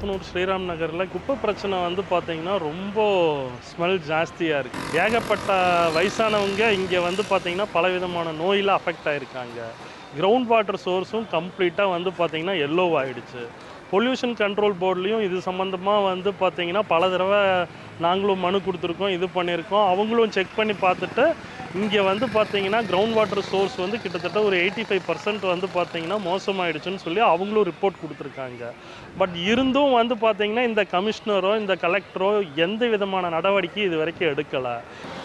போத்தனூர் ஸ்ரீராம் நகரில் குப்பை பிரச்சனை வந்து பார்த்தீங்கன்னா ரொம்ப ஸ்மெல் ஜாஸ்தியாக இருக்குது ஏகப்பட்ட வயசானவங்க இங்கே வந்து பார்த்தீங்கன்னா பலவிதமான நோயில் அஃபெக்ட் ஆகிருக்காங்க கிரவுண்ட் வாட்டர் சோர்ஸும் கம்ப்ளீட்டாக வந்து பார்த்தீங்கன்னா எல்லோ ஆகிடுச்சு பொல்யூஷன் கண்ட்ரோல் போர்ட்லேயும் இது சம்மந்தமாக வந்து பார்த்தீங்கன்னா பல தடவை நாங்களும் மனு கொடுத்துருக்கோம் இது பண்ணியிருக்கோம். அவங்களும் செக் பண்ணி பார்த்துட்டு இங்கே வந்து பார்த்தீங்கன்னா கிரவுண்ட் வாட்டர் சோர்ஸ் வந்து கிட்டத்தட்ட ஒரு எயிட்டி ஃபைவ் பர்சன்ட் வந்து பார்த்தீங்கன்னா மோசமாயிடுச்சுன்னு சொல்லி அவங்களும் ரிப்போர்ட் கொடுத்துருக்காங்க. பட் இருந்தும் வந்து பார்த்தீங்கன்னா இந்த கமிஷனரோ இந்த கலெக்டரோ எந்த விதமான நடவடிக்கை இது வரைக்கும் எடுக்கலை.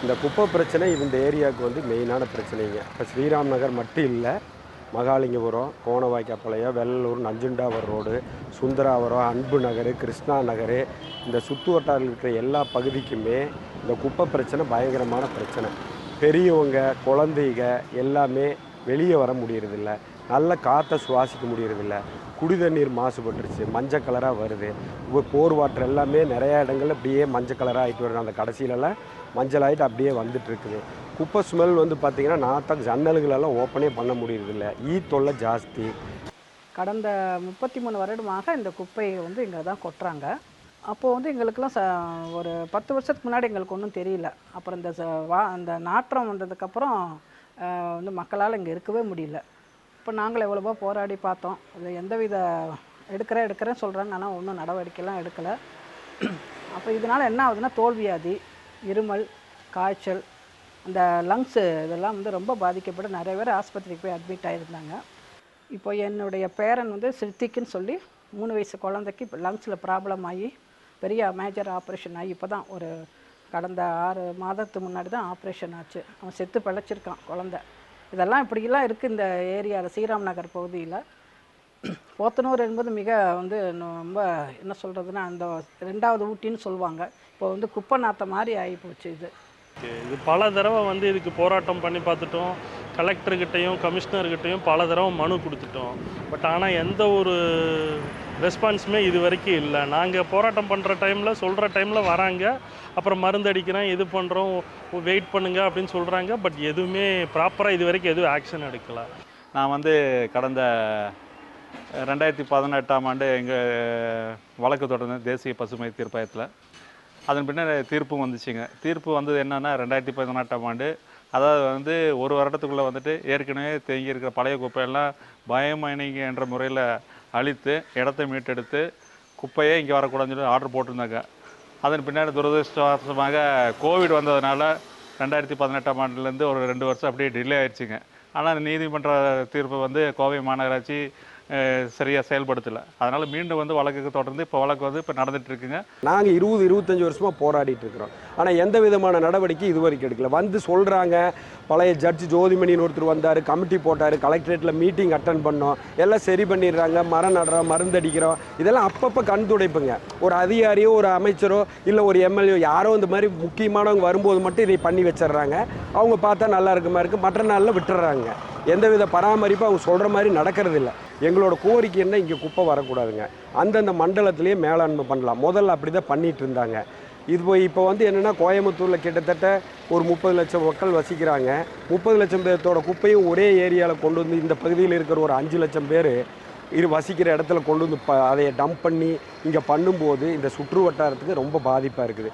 இந்த குப்பை பிரச்சனை இந்த ஏரியாவுக்கு வந்து மெயினான பிரச்சனைங்க. இப்போ ஸ்ரீராம் நகர் மட்டும் இல்லை மகாலிங்கபுரம் கோணவாய்க்காப்பாளையம் வெள்ளலூர் நஞ்சுண்டாவர் ரோடு சுந்தராவரம் அன்பு நகர் கிருஷ்ணா நகர் இந்த சுற்று வட்டாரில் இருக்கிற எல்லா பகுதிக்குமே இந்த குப்பை பிரச்சனை பயங்கரமான பிரச்சனை. பெரியவங்க குழந்தைங்க எல்லாமே வெளியே வர முடியறதில்ல. நல்ல காற்றை சுவாசிக்க முடியறதில்ல. குடி தண்ணீர் மாசுபட்டுருச்சு. மஞ்சள் கலராக வருது. இப்போ போர் வாட்டர் எல்லாமே நிறையா இடங்கள்ல அப்படியே மஞ்சள் கலராக ஆகிட்டு வருது. அந்த கடைசியிலலாம் மஞ்சள் ஆகிட்டு அப்படியே வந்துட்டுருக்குது. குப்பை ஸ்மெல் வந்து பார்த்திங்கன்னா நாத்தம் ஜன்னல்களெல்லாம் ஓப்பனே பண்ண முடியறதில்ல. ஈ தொல்லை ஜாஸ்தி. கடந்த முப்பத்தி மூணு வருடமாக இந்த குப்பையை வந்து இங்கே தான் கொட்டுறாங்க. அப்போது வந்து எங்களுக்கெல்லாம் ச ஒரு பத்து வருஷத்துக்கு முன்னாடி எங்களுக்கு ஒன்றும் தெரியல. அப்புறம் இந்த ச- வா அந்த நாற்றம் வந்ததுக்கப்புறம் வந்து மக்களால் இங்கே இருக்கவே முடியல. இப்போ நாங்கள் எவ்வளவோ போராடி பார்த்தோம். இதை எந்த வித எடுக்கிறேன் எடுக்கிறேன்னு சொல்கிறாங்க ஆனால் ஒன்றும் நடவடிக்கைலாம் எடுக்கலை. அப்போ இதனால் என்ன ஆகுதுன்னா தோல்வியாதி இருமல் காய்ச்சல் அந்த லங்ஸு இதெல்லாம் வந்து ரொம்ப பாதிக்கப்பட்டு நிறைய பேர் ஆஸ்பத்திரிக்கு போய் அட்மிட் ஆகியிருந்தாங்க இப்போ என்னுடைய பேரன் வந்து சித்திக்குன்னு சொல்லி மூணு வயசு குழந்தைக்கு இப்போ லங்ஸில் ப்ராப்ளம் ஆகி பெரிய மேஜர் ஆப்ரேஷன் ஆகி இப்போ தான் ஒரு கடந்த ஆறு மாதத்துக்கு முன்னாடி தான் ஆப்ரேஷன் ஆச்சு. அவன் செத்து பிழைச்சிருக்கான் குழந்த. இதெல்லாம் இப்படிலாம் இருக்குது இந்த ஏரியாவில் ஸ்ரீராம் நகர் பகுதியில். போத்தனூர் என்பது மிக வந்து ரொம்ப என்ன சொல்கிறதுன்னா அந்த ரெண்டாவது ஊட்டின்னு சொல்லுவாங்க. இப்போ வந்து குப்பை நாத்த மாதிரி ஆகி போச்சு இது. இது பல தடவை வந்து இதுக்கு போராட்டம் பண்ணி பார்த்துட்டோம். கலெக்டர்கிட்டையும் கமிஷனர்கிட்டையும் பல தடவை மனு கொடுத்துட்டோம். பட் ஆனால் எந்த ஒரு ரெஸ்பான்ஸுமே இது வரைக்கும் இல்லை. நாங்கள் போராட்டம் பண்ணுற டைமில் சொல்கிற டைமில் வராங்க. அப்புறம் மருந்து அடிக்கிறேன் இது பண்ணுறோம் வெயிட் பண்ணுங்க அப்படின்னு சொல்கிறாங்க பட் எதுவுமே ப்ராப்பராக இது வரைக்கும் எதுவும் ஆக்ஷன் எடுக்கலை. நான் வந்து கடந்த ரெண்டாயிரத்தி பதினெட்டாம் ஆண்டு எங்கள் வழக்கு தொடர்ந்து தேசிய பசுமை தீர்ப்பாயத்தில். அதன் பின்னர் தீர்ப்பும் வந்துச்சுங்க. தீர்ப்பு வந்தது என்னென்னா ரெண்டாயிரத்தி பதினெட்டாம் ஆண்டு. அதாவது வந்து ஒரு வருடத்துக்குள்ளே வந்துட்டு ஏற்கனவே தேங்கியிருக்கிற பழைய குப்பையெல்லாம் பயமணிங்க என்ற முறையில் அழித்து இடத்தை மீட்டெடுத்து குப்பையே இங்கே வரக்கூடாதுன்னு சொல்லி ஆர்டர் போட்டிருந்தாங்க. அதன் பின்னாடி துரதிருஷ்டவசமாக கோவிட் வந்ததுனால ரெண்டாயிரத்தி பதினெட்டாம் ஆண்டுலேருந்து ஒரு ரெண்டு வருஷம் அப்படியே டிலே ஆயிடுச்சுங்க. ஆனால் நீதிமன்ற தீர்ப்பு வந்து கோவை மாநகராட்சி சரியாக செயல்படுத்தலை. அதனால் மீண்டும் வந்து வழக்குக்கு தொடர்ந்து இப்போ வழக்கு வந்து இப்போ நடந்துகிட்ருக்குங்க நாங்கள் இருபது இருபத்தஞ்சி வருஷமாக போராடிட்டு இருக்கிறோம் ஆனால் எந்த விதமான நடவடிக்கை இது வரைக்கும் எடுக்கல. வந்து சொல்கிறாங்க பழைய ஜட்ஜ் ஜோதிமணின்னு ஒருத்தர் வந்தார் கமிட்டி போட்டார் கலெக்டரேட்டில் மீட்டிங் அட்டன் பண்ணோம் எல்லாம் சரி பண்ணிடுறாங்க மரம் நடுறோம் மருந்தடிக்கிறோம் இதெல்லாம் அப்பப்போ கண் துடைப்புங்க. ஒரு அதிகாரியோ ஒரு அமைச்சரோ இல்லை ஒரு எம்எல்ஏ யாரோ இந்த மாதிரி முக்கியமானவங்க வரும்போது மட்டும் இதை பண்ணி வச்சிடுறாங்க. அவங்க பார்த்தா நல்லா இருக்குமா இருக்குது மற்ற நாளில் விட்டுறாங்க. எந்தவித பராமரிப்பும் அவங்க சொல்கிற மாதிரி நடக்கிறது இல்லை எங்களோட கோரிக்கை என்ன இங்கே குப்பை வரக்கூடாதுங்க. அந்தந்த மண்டலத்திலேயே மேலாண்மை பண்ணலாம். முதல்ல அப்படி தான் பண்ணிட்டு இருந்தாங்க. இது போய் இப்போ வந்து என்னென்னா கோயம்புத்தூரில் கிட்டத்தட்ட ஒரு முப்பது லட்சம் மக்கள் வசிக்கிறாங்க. முப்பது லட்சம் பேர்த்தோட குப்பையும் ஒரே ஏரியாவில் கொண்டு வந்து இந்த பகுதியில் இருக்கிற ஒரு அஞ்சு லட்சம் பேர் இது வசிக்கிற இடத்துல கொண்டு வந்து ப அதை டம்ப் பண்ணி இங்கே பண்ணும்போது இந்த சுற்று வட்டாரத்துக்கு ரொம்ப பாதிப்பாக இருக்குது.